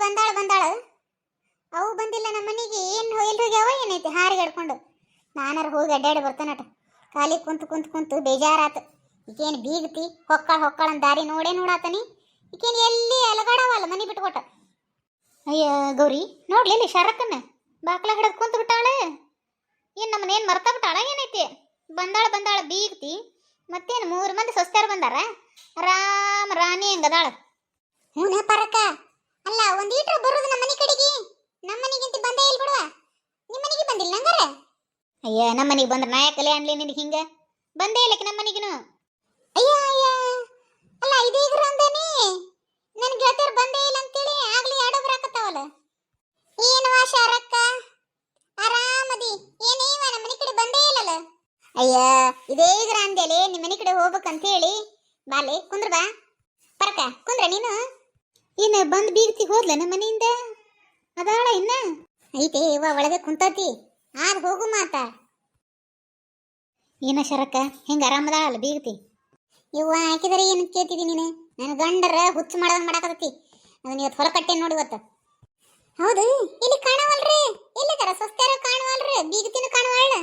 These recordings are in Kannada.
ಬಂದಾಳ ಬಂದಾಳ. ಅವು ಬಂದಿಲ್ಲ ನಮ್ಮ ಮನೆಗೆ ಏನು ಎಲ್ಲಿ ಹೋಗ್ಯಾವ ಏನೈತಿ? ಹಾರಿಗೆ ಹಿಡ್ಕೊಂಡು. ನಾನಾರ ಹೋಗಿ ಅಡ್ಡಾಡಿ ಬರ್ತಾನಟ. ಖಾಲಿ ಕುಂತು ಕುಂತು ಕುಂತು ಬೇಜಾರಾತು. ಈಕೇನು ಬೀಗತಿ? ಹೊಕ್ಕಾಳ ಹೊಕ್ಕಾಳ ದಾರಿ ನೋಡೇ ನೋಡಾತನಿ. ಈಕೇನು ಎಲ್ಲಿ ಅಲಗಾಡವಲ್ಲ? ಮನೆ ಬಿಟ್ಕೊಟ್ಟ. ಅಯ್ಯ, ಗೌರಿ, ನೋಡ್ಲಿ ಇಲ್ಲಿ ಶರಕ್ಕನ್ನ ಬಾಕ್ಲ ಹಿಡಿದು ಕುಂತು ಬಿಟ್ಟಾಳೆ. ಏನು ನಮ್ಮನ್ನ ಏನು ಮರ್ತಾ ಬಿಟ್ಟಾಳ? ಏನೈತಿ? ಬಂದಾಳ ಬಂದಾಳ ಬೀಗ್ತಿ. ಮತ್ತೇನು ಮೂರು ಮಂದಿ ಸೊಸ್ತ್ಯಾರು ಬಂದಾರ? ರಾಮ ರಾಣಿ ಹೆಂಗದಾಳ. ಹ್ಞೂ ಪರಕ. ಅಲ್ಲ ಒಂದ್ ಈಟ್ರ ಬರೋದು ನಮ್ಮ ಮನೆ ಕಡೆಗೆ. ನಮ್ಮ ಮನೆಗಿಂತ ಬಂದೇ ಇಲ್ಲ ಬಿಡುವ? ನಿಮ್ಮ ಮನೆಗೆ ಬಂದಿಲ್ಲ ನಂಗಾರ ಅಯ್ಯ ನಮ್ಮ ಮನೆಗೆ ಬಂದ್ರ ನಾಯಕಲೆ ಅನ್ಲಿ ನಿನಗೆ ಹಿಂಗ? ಬಂದೇ ಇಲ್ಲಕ್ಕೆ ನಮ್ಮ ಮನೆಗಿನು. ಅಯ್ಯ ಅಯ್ಯ. ಅಲ್ಲ ಇದೀಗ್ರ ಅಂದೇನಿ. ನನ್ ಗೆಳತಿಯರ್ ಬಂದೇ ಇಲ್ಲ ಅಂತೇಳಿ ಆಗ್ಲಿ ಎರಡು ಬರಾಕತ್ತಾವಲ್ಲ ಏನವ ಶಾರಕ್ಕ ಆರಾಮದಿ. ಏನೇವ ನಮ್ಮ ಮನೆ ಕಡೆ ಬಂದೇ ಇಲ್ಲಲ್ಲ. ಅಯ್ಯ ಇದೀಗ್ರ ಅಂದೇಲಿ ನಿಮ್ಮ ಮನೆ ಕಡೆ ಹೋಗ್ಬೇಕಂತ ಹೇಳಿ ಬಾಲೆ ಕುಂದ್ರ ಬಾ. ಪರಕ ಕುಂದ್ರ ನೀನು. ಇನ್ನ ಬಂದ್ ಬೀಗ್ತಿ ಹೋದ್ಲ ನಮ್ಮ ಮನೆಯಿಂದ? ಅದಾಳ ಇನ್ನ? ಐತೆ, ಇವ ಒಳಗೆ ಕುಂತತಿ. ಆದ್ ಹೋಗು ಮಾತ. ಏನ ಶರಕ್ಕ, ಹೆಂಗ ಆರಾಮದಾಳಲ್ಲ ಬೀಗ್ತಿ? ಇವ್ವ ಹಾಕಿದರೆ ಏನು ಕೇತಿದಿ ನೀನು? ನನ್ನ ಗಂಡರ ಹುಚ್ಚು ಮಾಡದಂಗ್ ಮಾಡಾಕತ್ತಿ ಅದನ್ನ ಇವತ್ತು ಹೊರಕಟ್ಟೆ ನೋಡಿ ಇವತ್ತು. ಹೌದು, ಇಲ್ಲಿ ಕಾಣವಲ್ರಿ. ಎಲ್ಲಿದಾರ ಸ್ವಸ್ಥರ ಕಾಣವಲ್ರಿ, ಬೀಗತಿನ ಕಾಣವಲ್ಲ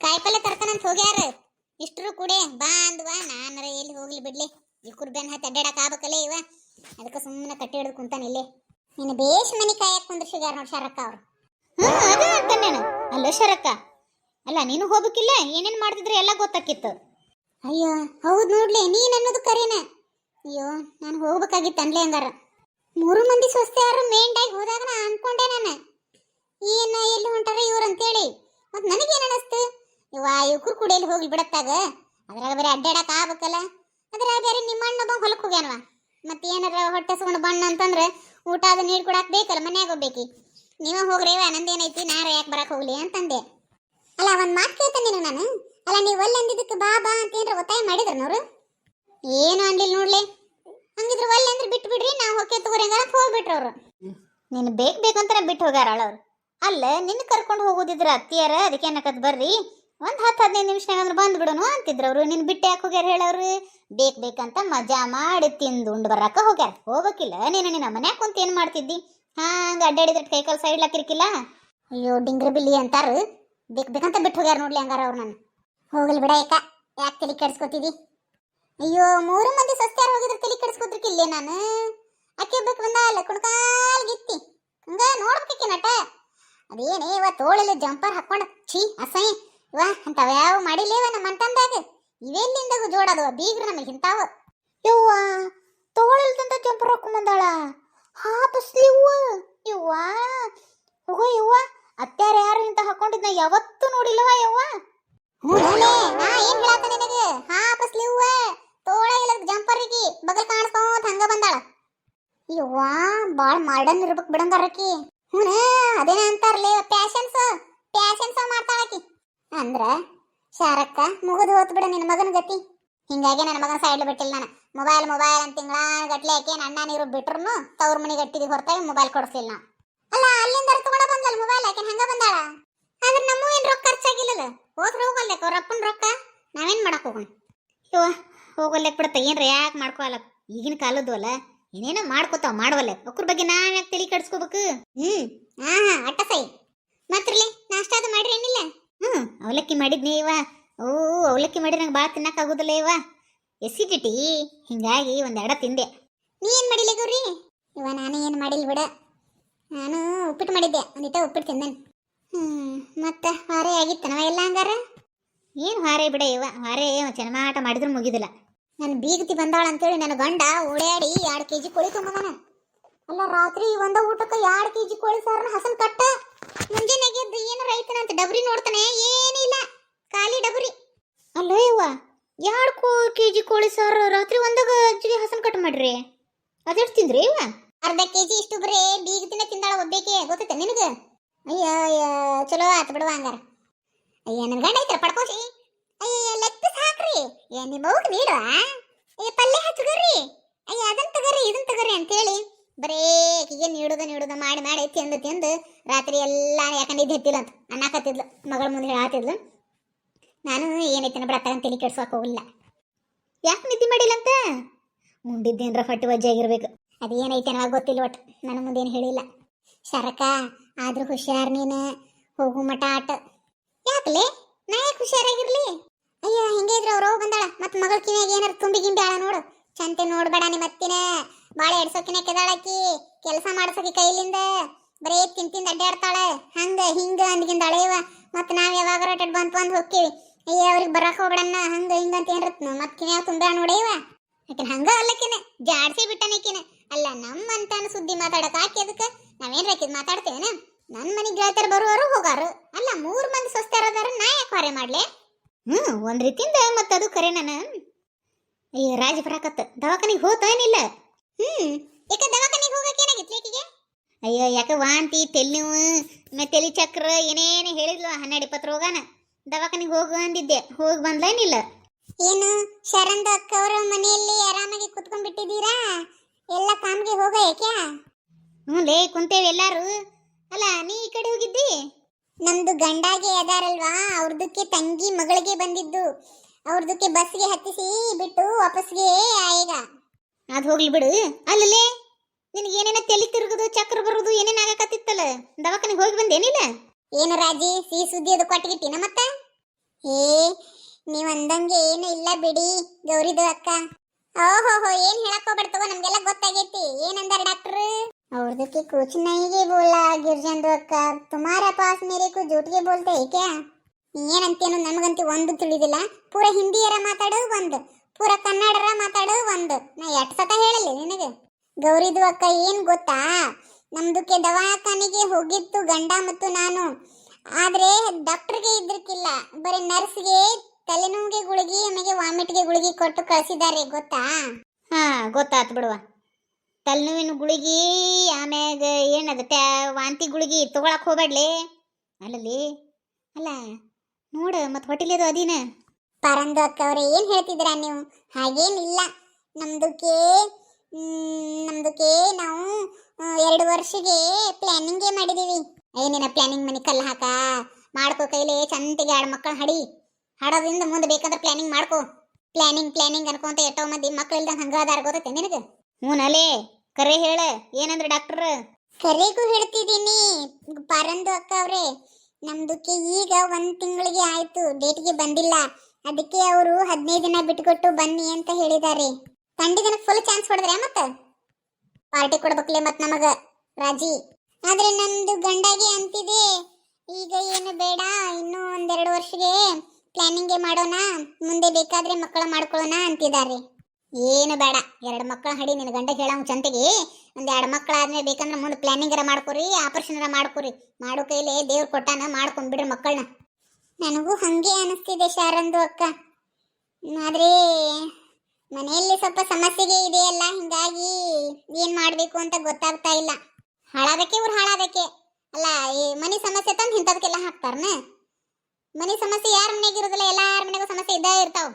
ಕಾಯಿಪಲ್ಲೆ ತರ್ತಾನಂತ ಹೋಗ್ಯಾರ. ಇಷ್ಟರು ಕೂಡೆ ಬಾ ಅಂದ್ವಾ ನಾನರ ಎಲ್ಲಿ ಹೋಗ್ಲಿ ಬಿಡ್ಲಿ. ಈ ಕುರ್ಬೇನ್ ಹತ್ತಿ ಅಡ್ಡಾಡಕ್ ಆಗ್ಬೇಕಲ್ಲೇ ಇವ. ಅದಕ್ಕೆ ಸುಮ್ಮನೆ ಕಟ್ಟಿ ಹಿಡಿದು ಕುಂತಾನೆ ಇಲ್ಲೇ. ನೀನು ಬೇಷ್ ಮನಿ ಕಾಯಕ್ ಕುಂದ್ರಿಸಿದಾರ ನೋಡಿ ಶರಕ್ಕ ಅವ್ರು? ಹ್ಮ್ ಅದೇ ಅಂತಾನೇನು ಅಲ್ಲ ಶರಕ್ಕ? ಅಲ್ಲ, ನೀನು ಹೋಗ್ಬೇಕಿಲ್ಲ? ಏನೇನ್ ಮಾಡ್ತಿದ್ರೆ ಎಲ್ಲ ಗೊತ್ತಾಕಿತ್ತು. ಅಯ್ಯೋ, ಹೌದು ನೋಡ್ಲಿ, ನೀನ್ ಅನ್ನೋದು ಕರೇನ. ಅಯ್ಯೋ, ನಾನು ಹೋಗ್ಬೇಕಾಗಿತ್ತು ಅನ್ಲಿ ಹಂಗಾರ. ಮೂರು ಮಂದಿ ಸ್ವಸ್ಥ ಯಾರು ಮೇಂಡಾಗಿ ಹೋದಾಗ ನಾ ಅನ್ಕೊಂಡೆ ನಾನು. ಏನ, ಎಲ್ಲಿ ಹೊಂಟಾರ ಇವ್ರು ಅಂತೇಳಿ. ಮತ್ತು ನನಗೇನು ಅನಸ್ತು? ಇವ ಇವ್ರು ಕುಡಿಯಲ್ಲಿ ಹೋಗ್ಲಿ ಬಿಡತ್ತಾಗ. ಅದ್ರಾಗ ಬೇರೆ ಅಡ್ಡಾಡಕ್ ಆಗ್ಬೇಕಲ್ಲ. ಅದ್ರಾಗ ಬೇರೆ ನಿಮ್ಮ ಅಣ್ಣ ಒಬ್ಬ ಹೊಲಕ್ ಹೋಗ್ಯಾನವ. ಮತ್ತೆ ಏನಾರ ಹೊಟ್ಟೆ ಸುಗೊಂಡು ಬಣ್ಣ ಅಂತಂದ್ರೆ ಊಟ ನೀರು ಕೊಡಾಕ್ ಬೇಕಲ್ಲ, ಮನ್ಯಾಗ ಹೋಗ್ಬೇಕಿ? ನೀವ ಹೋಗ್ರೇವ ನಂದೇನೈತಿ ನಾರ ಯಾಕೆ ಬರಕ್ ಹೋಗ್ಲಿ ಅಂತಂದೆ. ಅಲ್ಲ, ಒಂದ್ ಮಾತು ಕೇಳ್ತೇನೆ ನೀನು ನಾನು. ಅಲ್ಲ, ನೀವು ಒಲ್ಲೆ ಅಂದಿದ್ದಕ್ಕೆ ಬಾ ಬಾ ಅಂತ ಏನಾರ ಒತ್ತಾಯ ಮಾಡಿದ್ರು ನೋರು ಏನು ಅನ್ಲಿಲ್ಲ ನೋಡ್ಲಿ. ಹಂಗಿದ್ರೆ ಒಲ್ಲೆ ಅಂದ್ರೆ ಬಿಟ್ಟು ಬಿಡ್ರಿ ನಾವು ಹೊಕ್ಕೆ ತಗೋರಿ ಅಂತ ಹೋಗ್ಬಿಟ್ರು ಅವ್ರು. ನೀನು ಬೇಕು ಬೇಕಂತಾನೆ ಬಿಟ್ಟು ಹೋಗ್ಯಾರ ಅವ್ರು ಅಲ್ಲ ನಿನ್ನ ಕರ್ಕೊಂಡು ಹೋಗೋದಿದ್ರ ಅತ್ತಿಯಾರ, ಅದಕ್ಕೆ ಏನಕತ್ ಬರ್ರಿ? ಒಂದ್ ಹತ್ತು ಹದಿನೈದು ನಿಮಿಷನಾಗ ಅಂದ್ರೆ ಬಂದು ಬಿಡೋನು ಅಂತಿದ್ರು ಅವರು. ನಿನ್ ಬಿಟ್ಟು ಯಾಕೆ ಹೋಗ್ಯಾರ ಹೇಳವ್ರು ಬೇಕು ಬೇಕಂತ ಮಜಾ ಮಾಡಿ ತಿಂದು ಉಂಡು ಬರಕ್ಕ ಹೋಗ್ಯಾರ. ಹೋಗ್ಬೇಕಿಲ್ಲ ನೀನು ನಿನ್ನ ಮನ್ಯಾಗ ಕುಂತ ಏನು ಮಾಡ್ತಿದ್ದಿ? ಹಾಂಗ ಅಡ್ಡಾಡಿದ್ರೆ ಕೈಕಾಲು ಸೈಡ್ ಹಾಕಿರ್ಕಿಲ್ಲ? ಅಯ್ಯೋ, ಡಿಂಗ್ರಿ ಬಿಲ್ಲಿ ಅಂತಾರ. ಬೇಕು ಬೇಕಂತ ಬಿಟ್ಟು ಹೋಗ್ಯಾರ ನೋಡ್ಲಿ ಹಂಗಾರ ಅವ್ರು ನಾನು. ಹೋಗಲಿ ಬಿಡ ಯಾಕ ಯಾಕೆ ತಲೆ ಕೆಡ್ಸ್ಕೊತಿದಿ? ಅಯ್ಯೋ, ಮೂರು ಮಂದಿ ಸಸ್ತ್ಯಾರ ಹೋಗಿದ್ರೆ ತಲೆ ಕೆಡ್ಸ್ಕೊತಿರ್ಕಿಲ್ಲೇ ನಾನು? ಅಕ್ಕಿ ಬೇಕು ಬಂದ ಅಲ್ಲ ಕುಣ್ಕಾಲ್ ಗಿತ್ತಿ. ಹಂಗ ನೋಡ್ಬೇಕಿ ನಟ. ಅದೇನೇ ಇವತ್ತು ತೋಳಲ್ಲಿ ಜಂಪರ್ ಹಾಕೊಂಡ ಛೀ, ಅಸಹ್ಯ. ಇವ ಅಂತವ್ಯಾವ ಯಾವ ಮಾಡಿಲೇವ ನಮ್ಮ ಅಂತಂದಾಗ? ಇವೆಲ್ಲಿಂದ ಜೋಡದವ? ಬೀಗ್ರು ನಮಗೆ ಇಂತಾವ ಯವ್ವ ತೋಳಿಲ್ದಂತ ಜಂಪರ್ ಹಾಕೊಂಡ್ ಬಂದಾಳ. ಹಾಪ ಹೂವ ಯವ್ವ ಹೋಗೋ ಯವ್ವ ಅತ್ಯಾರ ಯಾರು ಇಂತ ಹಾಕೊಂಡಿದ್ನ ಯಾವತ್ತೂ ನೋಡಿಲ್ಲವ ಯವ್ವ. ನಾ ಏನ್ ಹೇಳತ್ತ ನಿನಗೆ? ಹಾಪ ಸ್ಲೀವ್ ತೋಳ ಇಲ್ಲ ಜಂಪರಿಗೆ ಬಗಲ್ ಕಾಣಿಸ್ಕೊಂತ ಹಂಗ ಬಂದಾಳ. ಯವ್ವ ಬಾಳ್ ಮಾಡರ್ನ್ ಇರ್ಬೇಕು ಬಿಡಂಗಾರಕಿ ಹ್ಞೂ ಅದೇನ ಅಂತಾರಲೇ ಪ್ಯಾಷನ್ಸ್. ಪ್ಯಾಷನ್ಸ್ ಮಾಡ್ತಾಳಕಿ ಅಂದ್ರ, ಶಾರಕ್ಕ, ಮುಗಿದು ಹೋತ್ ಬಿಡ ನಿನ್ನ ಮಗನ ಗತಿ. ಹಿಂಗಾಗಿ ನನ್ನ ಮಗನ ಸೈಡ್ ಬಿಟ್ಟಿಲ್ಲ ನಾನು. ಮೊಬೈಲ್ ಮೊಬೈಲ್ ಅಂತ ತಿಂಗಳ ಗಟ್ಲೆ ಹಾಕಿ ಅಣ್ಣ ನೀರು ಬಿಟ್ರು ತವ್ರ ಮನೆ ಗಟ್ಟಿಗೆ ಹೊರತಾಗಿ ಮೊಬೈಲ್ ಕೊಡಿಸ್ಲಿಲ್ಲ ನಾವು ಅಲ್ಲ, ಅಲ್ಲಿಂದ ತಗೊಂಡ ಬಂದಲ್ಲ ಮೊಬೈಲ್? ಹಾಕಿ ಹಂಗ ಬಂದಾಳ? ಆದ್ರೆ ನಮ್ಮ ಏನ್ ರೊಕ್ಕ ಖರ್ಚಾಗಿಲ್ಲಲ್ಲ? ಹೋದ್ರ ಹೋಗಲ್ಲ ಅವ್ರ ಅಪ್ಪನ ರೊಕ್ಕ? ನಾವೇನ್ ಮಾಡಕ್ ಹೋಗೋಣ? ಇವ ಹೋಗಲ್ಲೆಕ್ ಬಿಡತ್ತ. ಏನ್ರ ಯಾಕೆ ಮಾಡ್ಕೊಲ್ಲ ಈಗಿನ ಕಾಲದ್ದು ಅಲ್ಲ. ಏನೇನೋ ಮಾಡ್ಕೋತಾವ, ಮಾಡವಲ್ಲ. ಅಕ್ಕ್ರ ಬಗ್ಗೆ ನಾವ್ ಯಾಕೆ ತಲೆ ಕೆಡಿಸ್ಕೋಬೇಕು? ಹ್ಮ್ ಹಾ ಅಟ್ಟ ಸೈ. ಮತ್ರಲ್ಲಿ ನಾಷ್ಟ ಅದು ಮಾಡ್ರಿ ಏನಿಲ್ಲ? ಹ್ಮ್, ಅವಲಕ್ಕಿ ಮಾಡಿದ್ನಿ ಇವ. ಓ, ಅವಲಕ್ಕಿ ಮಾಡಿ ನಂಗೆ ಭಾಳ ತಿನ್ನಕ್ಕಾಗೋದಿಲ್ಲ ಇವ. ಎಸಿಡಿಟಿ ಹಿಂಗಾಗಿ ಒಂದು ಎಡ ತಿಂದೆ. ನೀ ಏನು ಮಾಡಿಲ್ಲ ಗೌರಿ? ಇವ ನಾನು ಏನು ಮಾಡಿಲ್ಲ ಬಿಡ. ನಾನು ಉಪ್ಪಿಟ್ಟು ಮಾಡಿದ್ದೆ. ಒಂದಿಟ ಉಪ್ಪಿಟ್ಟು ತಿಂದೆ ಹ್ಞೂ ಮತ್ತೆ ಹಾರೆ ಆಗಿತ್ತನವ ಎಲ್ಲ ಹಂಗಾರ? ಏನು ಹಾರೆ ಬಿಡ ಇವ. ಹಾರೆ ಚೆನ್ನಮಾಟ ಮಾಡಿದ್ರು ಮುಗಿದಿಲ್ಲ. ನಾನು ಬೀಗತಿ ಬಂದಾಳ ಅಂತೇಳಿ ನನ್ನ ಗಂಡ ಓಡಾಡಿ ಎರಡು ಕೆ ಜಿ ಕೋಳಿ ತುಂಬದಾನ ಅಲ್ಲ ರಾತ್ರಿ ಒಂದ ಊಟಕ್ಕೆ ಎರಡು ಕೆ ಜಿ ಕೋಳಿ ಸಾರನ್ನ ಹಸನ್ ಕಟ್ಟ ಮುಂಜಾನೆ ಎದ್ದು ಏನು ರೈತನ ಅಂತ ಡಬ್ರಿ ನೋಡ್ತಾನೆ ಏನಿಲ್ಲ ಖಾಲಿ ಡಬರಿ. ಅಲ್ಲೋ ಇವ್ವ ಎರಡು ಕೋ ಕೆಜಿ ಕೋಳಿ ಸಾರು ರಾತ್ರಿ ಒಂದಾಗ ಅಜ್ಜಿಗೆ ಹಸನ್ ಕಟ್ ಮಾಡ್ರಿ. ಅದೆಷ್ಟು ತಿಂದ್ರಿ ಇವ ಅರ್ಧ ಕೆಜಿ ಇಷ್ಟು ಬರೀ ಬೀಗ ದಿನ ತಿಂದಾಳ ಒಬ್ಬೇಕೆ ಗೊತ್ತೈತೆ ನಿನಗೆ? ಅಯ್ಯೋ ಅಯ್ಯ ಚಲೋ ಆತು ಬಿಡುವ ಹಂಗಾರ. ಅಯ್ಯ ನನ್ನ ಗಂಡ ಐತ್ರ ಪಡ್ಕೋಸಿ ಅಯ್ಯ ಲೆಗ್ ಸಾಕ್ರಿ. ಹಾಕ್ರಿ ಏ ನಿಮ್ಮ ಅವ್ಗೆ ನೀಡುವ? ಏ ಪಲ್ಯ ಹಚ್ಕೋರಿ ಅಯ್ಯ ಅದನ್ನ ಬರೇ ನೀಡುದ ನೀಡುದ ಮಾಡಿ ಮಾಡಿ ತಿಂದು ತಿಂದು ರಾತ್ರಿ ಎಲ್ಲ ಯಾಕಂದ್ರೆ ಇದು ಅಂತ. ಅನ್ನಕತ್ತಿದ್ಲು ಮಗಳ ಮುಂದೆ ಹೇಳತ್ತಿದ್ಲು ನಾನು ಏನೈತೆ ಬಿಡ ತಗೊಂಡು ತಲೆ ಕೆಡ್ಸೋಕೆ ಹೋಗಿಲ್ಲ ಯಾಕೆ ನಿದ್ದೆ ಮಾಡಿಲ್ಲ ಅಂತ? ಮುಂಡಿದ್ದೇನ್ರ ಹೊಟ್ಟೆ ವಜ್ಜೆ ಆಗಿರ್ಬೇಕು. ಅದೇನೈತೆ ನನಗೆ ಗೊತ್ತಿಲ್ಲ ಒಟ್ಟು. ನನ್ನ ಮುಂದೇನು ಹೇಳಿಲ್ಲ. ಶರಕ, ಆದ್ರೂ ಹುಷಾರ್ ನೀನು. ಹೋಗು ಮಠ, ಆಟ. ಯಾಕಲೇ? ನಾ ಯಾಕೆ ಹುಷಾರಾಗಿರ್ಲಿ? ಅಯ್ಯೋ, ಹಿಂಗೆ ಇದ್ರೆ ಅವ್ರು ಬಂದಾಳ. ಮತ್ತೆ ಮಗಳ ಕಿವಿಯಾಗ ಏನಾರು ತುಂಬಿ ಗಿಂಬಿ ನೋಡು. ಚಂತೆ ನೋಡ್ಬೇಡ ನಿಮ್ಮ ಅತ್ತಿನ ಬಾಳೆ ಎಡ್ಸೋಕಿನ ಕೆದಾಳಕಿ ಕೆಲಸ ಮಾಡ್ಸೋಕೆ ಕೈಲಿಂದ, ಬರೇ ತಿನ್ ಅಡ್ಡಾಡ್ತಾಳೆ. ಹಂಗ ಹಿಂಗ ಅಂದ್ಗಿಂದ ಅಳೆಯವ ಮತ್ತೆ ನಾವು ಯಾವಾಗ ಟೆಡ್ ಬಂತು ಅಂದ್ ಹೋಗ್ತೀವಿ ಅಯ್ಯ, ಅವ್ರಿಗೆ ಬರಕ್ ಹೋಗಣ್ಣ ಹಂಗ ಹಿಂಗ ಅಂತ ಏನ್ರತ್ನ ಮತ್ ಕಿನ್ಯಾಗ ತುಂಬ ನೋಡೇವ ಅಕಿನ ಹಂಗ ಅಲ್ಲಕಿನ. ಜಾಡ್ಸಿ ಬಿಟ್ಟನಕಿನ ಅಲ್ಲ ನಮ್ಮಂತಾನ ಸುದ್ದಿ ಮಾತಾಡಕ್ ಆಕಿ ಅದಕ್ಕ ನಾವೇನ್ ರಾಕಿದ್ ಮಾತಾಡ್ತೇವೇನ? ನನ್ ಮನೆಗೆ ಗೆಳತಿಯರು ಬರುವರು ಹೋಗಾರು. ಅಲ್ಲ, ಮೂರ್ ಮಂದಿ ಸ್ವಸ್ಥರ ಅದಾರ. ನಾ ಯಾಕೆ ಹೊರೆ ಮಾಡ್ಲೆ? ಹ್ಮ್, ಒಂದ್ ರೀತಿಯಿಂದ ಮತ್ತದು ಕರೆ ನಾನು ಅಯ್ಯ, ರಾಜ ಬರಾಕತ್ತ. ದವಾಖಾನಿಗೆ ಹೋತಾನಿಲ್ಲ. ಹ್ಮ್. ಯಾಕ ದವಾಖಾನಿಗೆ ಹೋಗಕ್ಕೆ ಏನಾಗಿತ್ತು ಅಯ್ಯೋ ಯಾಕೆ ವಾಂತಿ ತೆಲಿ ನೋವು ಮತ್ತೆ ತಲಿ ಚಕ್ರ ಏನೇನು ಹೇಳಿದ್ಲು ಹನ್ನೆರಡು ಇಪ್ಪತ್ತು ಹೋಗನ ದವಾಖಾನಿಗೆ ಹೋಗು ಅಂದಿದ್ದೆ. ಹೋಗಿ ಬಂದ್ಲೇನಿಲ್ಲ ಏನು? ಶರಂದ ಅಕ್ಕ ಅವರ ಮನೆಯಲ್ಲಿ ಆರಾಮಾಗಿ ಕುತ್ಕೊಂಡ್ಬಿಟ್ಟಿದ್ದೀರಾ ಎಲ್ಲ ಕಾಮ್ಗೆ ಹೋಗ ಯಾಕೆ ಹ್ಞೂ ಲೇ ಕುಂತೇವೆ ಎಲ್ಲರೂ. ಅಲ್ಲ ನೀ ಈ ಕಡೆ ಹೋಗಿದ್ದಿ? ನಮ್ದು ಗಂಡಾಗೆ ಅದಾರಲ್ವಾ ಅವ್ರದಕ್ಕೆ ತಂಗಿ ಮಗಳಿಗೆ ಬಂದಿದ್ದು. ಅವ್ರದಕ್ಕೆ ಬಸ್ಗೆ ಹತ್ತಿಸಿ ಬಿಟ್ಟು ವಾಪಸ್ಗೆ ಈಗ. ಅದು ಹೋಗ್ಲಿ ಬಿಡು. ಅಲ್ಲಲ್ಲೇ ನಿನಗೆ ಏನೇನ ತೆಲಿ ತಿರುಗುದು ಚಕ್ರ ಬರುದು ಏನೇನ ಆಗಕತ್ತಿತ್ತಲ್ಲ? ದವಾಖಾನೆಗೆ ಹೋಗಿ ಬಂದೇನಿಲ್ಲ? ಏನು ರಾಜಿ ಸಿ ಸುದ್ದಿ ಅದು ಕೊಟ್ಟಿಗಿಟ್ಟಿನ ಮತ್ತ? ಏ ನೀವ್ ಅಂದಂಗೆ ಏನು ಇಲ್ಲ ಬಿಡಿ ಗೌರಿದು ಅಕ್ಕ. ಓಹೋಹೋ ಏನ್ ಹೇಳಕ್ ಹೋಗ್ಬಿಡ್ತವ ನಮ್ಗೆಲ್ಲ ಗೊತ್ತಾಗೈತಿ. ಏನಂದಾರ ಡಾಕ್ಟರ್? ಅವ್ರದಕ್ಕೆ ಕುಚ್ ನೈಗೆ ಬೋಲಾ ಗಿರ್ಜಂದು ಅಕ್ಕ. ತುಮಾರ ಪಾಸ್ ಮೇರೆ ಕು ಜೂಟ್ಗೆ ಬೋಲ್ತೆ ಏಕೆ? ಏನಂತೇನು ನಮಗಂತೂ ಒಂದು ತಿಳಿದಿಲ್ಲ. ಪೂರ ಹಿಂದಿಯರ ಮಾತಾಡೋದು ಒಂದು. ಪೂರ ಕನ್ನಡರ ಮಾತಾಡೋದು ಒಂದು. ನಾ ಎಟ್ ಸತ ಹೇಳಲಿ ನಿನಗೆ? ಗೌರಿದು ಅಕ್ಕ ಏನ್ ಗೊತ್ತಾ? ನಮ್ದಕ್ಕೆ ದವಾಖಾನೆಗೆ ಹೋಗಿತ್ತು ಗಂಡ ಮತ್ತು ನಾನು. ಆದ್ರೆ ಡಾಕ್ಟರ್ಗೆ ಇದ್ರಕ್ಕಿಲ್ಲ ಬರೀ ನರ್ಸ್ಗೆ ತಲೆನೋವಿಗೆ ಗುಳಿಗೆ ಆಮೇಲೆ ವಾಮಿಟ್ಗೆ ಗುಳಿಗೆ ಕೊಟ್ಟು ಕಳಿಸಿದ್ದಾರೆ ಗೊತ್ತಾ? ಹಾ, ಗೊತ್ತಾತು ಬಿಡುವ. ತಲೆನೋವಿನ ಗುಳಿಗೆ, ಆಮ್ಯಾಗ ಏನದ ವಾಂತಿ ಗುಳಿಗೆ ತಗೊಳಕ್ ಹೋಗ್ಬೇಡ್ಲಿ ಅಲ್ಲಲ್ಲಿ? ಅಲ್ಲ, ನೋಡು, ಮತ್ತೆ ಹೊಟ್ಟಿಲೇದು ಅದಿನ. ಪರಂದು ಅಕ್ಕವ್ರೆ ಏನು ಹೇಳ್ತಿದ್ದೀರಾ ನೀವು? ಹಾಗೇನಿಲ್ಲ. ನಮ್ದಕ್ಕೆ ನಮ್ದಕ್ಕೆ ನಾವು ಎರಡು ವರ್ಷಗೆ ಪ್ಲಾನಿಂಗೇ ಮಾಡಿದೀವಿ. ಏನೇನ ಪ್ಲಾನಿಂಗ್ ಮನೆ ಕಲ್ಲು ಹಾಕ? ಮಾಡ್ಕೋ ಕೈಲಿ ಚಂತಿಗೆ ಎರಡು ಮಕ್ಕಳು ಹಡಿ. ಹಾಡೋದ್ರಿಂದ ಮುಂದೆ ಬೇಕಾದ್ರೆ ಪ್ಲಾನಿಂಗ್ ಮಾಡ್ಕೋ. ಪ್ಲಾನಿಂಗ್ ಪ್ಲಾನಿಂಗ್ ಅನ್ಕೊಂತ ಎಷ್ಟೋ ಮಂದಿ ಮಕ್ಕಳು ಇಲ್ದಂಗೆ ಹಂಗ ಅದಾರ ಗೊತ್ತೈತೆ ನಿನಗೆ? ಹ್ಞೂನಲೇ ಕರೆ ಹೇಳ ಏನಂದ್ರೆ ಡಾಕ್ಟರ್ ಕರೆಗೂ ಹೇಳ್ತಿದ್ದೀನಿ. ಪರಂದು ಅಕ್ಕ ಅವ್ರೆ ನಮ್ದಕ್ಕೆ ಈಗ ಒಂದು ತಿಂಗಳಿಗೆ ಆಯ್ತು ಡೇಟ್ಗೆ ಬಂದಿಲ್ಲ. ಅದಕ್ಕೆ ಅವರು ಹದಿನೈದು ದಿನ ಬಿಟ್ಕೊಟ್ಟು ಬನ್ನಿ ಅಂತ ಹೇಳಿದಾರೆ. ತಂಡಿದನ ಫುಲ್ ಚಾನ್ಸ್ ಕೊಡಿದ್ರೆ ಮತ್ತ? ಪಾರ್ಟಿ ಕೊಡ್ಬೇಕಲೆ ಮತ್ ನಮಗ, ರಾಜಿ. ಆದ್ರೆ ನಮ್ದು ಗಂಡಾಗಿ ಅಂತಿದೆ. ಈಗ ಏನು ಬೇಡ, ಇನ್ನು ಒಂದೆರಡು ವರ್ಷಗೆ ಪ್ಲಾನಿಂಗ್ ಮಾಡೋಣ, ಮುಂದೆ ಬೇಕಾದ್ರೆ ಮಕ್ಕಳ ಮಾಡ್ಕೊಳ್ಳೋಣ ಅಂತಿದ್ದಾರೆ ಏನು ಬೇಡ, ಎರಡು ಮಕ್ಕಳ ಹಡಿ, ನಿನ್ನ ಗಂಡ ಹೇಳೋ ಚಂತಿಗೆ ಒಂದು ಎರಡು ಮಕ್ಕಳಾದ್ಮೇಲೆ ಬೇಕಂದ್ರೆ ಮುಂದೆ ಪ್ಲಾನಿಂಗರ ಮಾಡ್ಕೊರಿ ಆಪರೇಷನ್ ಮಾಡ್ಕೊರಿ. ಮಾಡೋ ಕೈಲಿ ದೇವ್ರು ಕೊಟ್ಟಾನ, ಮಾಡ್ಕೊಂಡ್ಬಿಡ್ರಿ ಮಕ್ಕಳನ್ನ ನನಗೂ ಹಂಗೆ ಅನಿಸ್ತಿದೆ ಶಾರಂದು ಅಕ್ಕ. ಆದ್ರೆ ಮನೆಯಲ್ಲಿ ಸ್ವಲ್ಪ ಸಮಸ್ಯೆಗೆ ಇದೆಯಲ್ಲ, ಹಿಂಗಾಗಿ ಏನು ಮಾಡಬೇಕು ಅಂತ ಗೊತ್ತಾಗ್ತಾ ಇಲ್ಲ. ಹಾಳಾದಕ್ಕೆ ಇವ್ರು ಹಾಳಾದಕ್ಕೆ. ಅಲ್ಲ, ಈ ಮನೆ ಸಮಸ್ಯೆ ತಂದು ಇಂಥದಕ್ಕೆಲ್ಲ ಹಾಕ್ತಾರನ? ಮನೆ ಸಮಸ್ಯೆ ಯಾರ ಮನೆಗೆ ಇರೋದಿಲ್ಲ ಎಲ್ಲಾರ ಮನೆಗೂ ಸಮಸ್ಯೆ ಇದ್ದೇ ಇರ್ತಾವ.